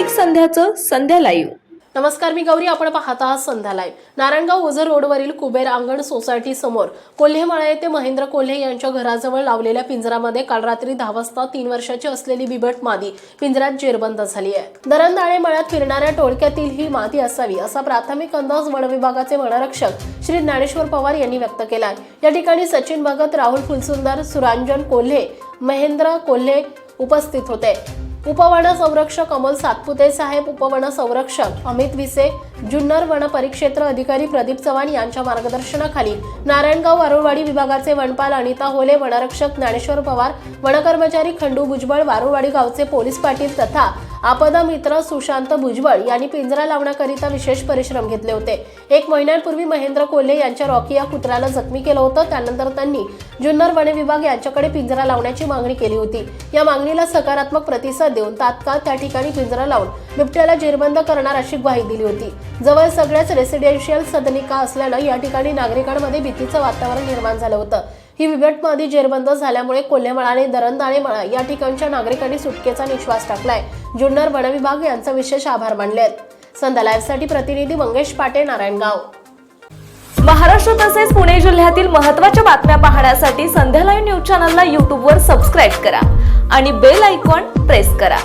स्थानिक संध्याचं संध्या लाईव्ह. नमस्कार मी गौरी. आपण पाहत आहात संध्या लाईव्ह. नारायणगाव ओझर रोडवरील कुबेर अंगण सोसायटी समोर कोल्हेमाळा येथे महेंद्र कोल्हे यांच्या घराजवळ लावलेल्या पिंजरामध्ये काल रात्री दहा वाजता तीन वर्षाची असलेली बिबट मादी पिंजऱ्यात जेरबंद झाली आहे. दरंदाळे मळ्यात फिरणाऱ्या टोळक्यातील ही मादी असावी असा प्राथमिक अंदाज वन विभागाचे वनरक्षक श्री ज्ञानेश्वर पवार यांनी व्यक्त केला आहे या ठिकाणी सचिन भगत राहुल फुलसुंदर सुरांजन कोल्हे महेंद्र कोल्हे उपस्थित होते. उपवन संरक्षक अमोल सातपुते साहेब उपवन संरक्षक अमित विसे जुन्नर वन परिक्षेत्र अधिकारी प्रदीप चव्हाण यांच्या मार्गदर्शनाखाली नारायणगाव वारुळवाडी विभागाचे वनपाल अनिता होले वनरक्षक ज्ञानेश्वर पवार वनकर्मचारी खंडू भुजबळ वारुळवाडी गावचे पोलीस पाटील तथा आपदा मित्र सुशांत भुजबळ यांनी पिंजरा लावण्याकरिता विशेष परिश्रम घेतले होते. एक महिन्यांपूर्वी महेंद्र कोल्हे यांच्या रॉकी या कुत्र्याला जखमी केलं होतं. त्यानंतर त्यांनी जुन्नर वन विभाग यांच्याकडे पिंजरा लावण्याची मागणी केली होती. या मागणीला सकारात्मक प्रतिसाद देऊन तात्काळ त्या ठिकाणी पिंजरा लावून बिबट्याला जेरबंद करणार अशी ग्वाही दिली होती. जवळ सगळ्याच रेसिडेन्शियल सदनिका असल्यानं या ठिकाणी नागरिकांमध्ये भीतीचं वातावरण निर्माण झालं होतं. ही बिबट जेरबंद झाल्यामुळे कोल्हेमळा आणि दरंदाळे मळा या ठिकाणच्या नागरिकांनी सुटकेचा निश्वास टाकलाय. जुन्नर वन विभाग यांचा विशेष आभार मानले आहेत संध्या लाईव्हसाठी प्रतिनिधी मंगेश पाटे नारायणगाव. महाराष्ट्र तसेच पुणे जिल्ह्यातील महत्त्वाच्या बातम्या पाहण्यासाठी संध्या लाईव्ह न्यूज चॅनलला यूट्यूबवर सबस्क्राईब करा आणि बेल आयकॉन प्रेस करा.